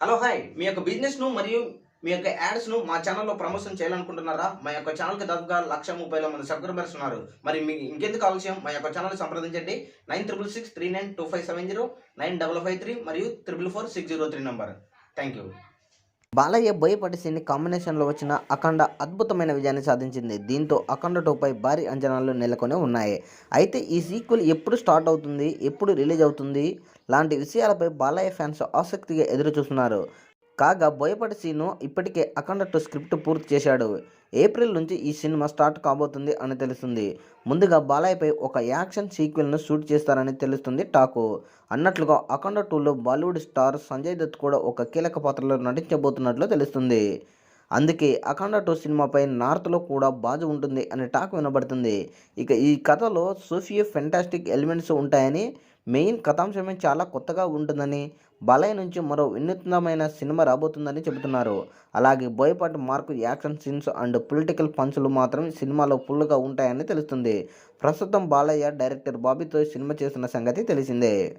Hello hi మీ యొక్క బిజినెస్ను మరియు మీ యొక్క యాడ్స్ను మా ఛానల్లో ప్రమోషన్ చేయాలనుకుంటున్నారా? మా యొక్క ఛానల్కి దాదాపుగా లక్ష ముప్పై మంది సబ్స్క్రైబర్స్ ఉన్నారు. మరి మీకు ఇంకెందుకు ఆలస్యం? మా యొక్క ఛానల్ సంప్రదించండి. Nine triple six three nine two five seven zero nine double five three మరియు triple four six zero three number thank you Balayya Boyapati cine కాంబినేషన్లో వచ్చిన అఖండ అద్భుతమైన విజయాన్ని సాధించింది. దీంతో అఖండ టూపై భారీ అంచనాలు నెలకొని ఉన్నాయి. అయితే ఈ సీక్వెల్ ఎప్పుడు స్టార్ట్ అవుతుంది? ఎప్పుడు రిలీజ్ అవుతుంది? లాంటి విషయాలపై బాలయ్య ఫ్యాన్స్ ఆసక్తిగా ఎదురు చూస్తున్నారు కాగా బోయపాటి సీను ఇప్పటికే అఖండ స్క్రిప్ట్ పూర్తి చేశాడు. ఏప్రిల్ నుంచి ఈ సినిమా స్టార్ట్ కాబోతుంది అని తెలుస్తుంది. ముందుగా బాలయ్యపై ఒక యాక్షన్ సీక్వెల్ను షూట్ చేస్తారని తెలుస్తుంది టాకు. అన్నట్లుగా అఖండ టూలో బాలీవుడ్ స్టార్ సంజయ్ దత్ కూడా ఒక కీలక పాత్రలో నటించబోతున్నట్లు తెలుస్తుంది. అందుకే అఖండ టూ సినిమాపై నార్త్లో కూడా బాజు ఉంటుంది అనే టాక్ వినబడుతుంది. ఇక ఈ కథలో సోఫియో ఫెంటాస్టిక్ ఎలిమెంట్స్ ఉంటాయని మెయిన్ కథాంశమే చాలా కొత్తగా ఉంటుందని బాలయ్య నుంచి మరో వినూత్నమైన సినిమా రాబోతుందని చెబుతున్నారు. అలాగే Boyapati mark action scenes and political పంచులు మాత్రం సినిమాలో ఫుల్గా ఉంటాయని తెలుస్తుంది. ప్రస్తుతం బాలయ్య డైరెక్టర్ బాబీతో సినిమా చేస్తున్న సంగతి తెలిసిందే.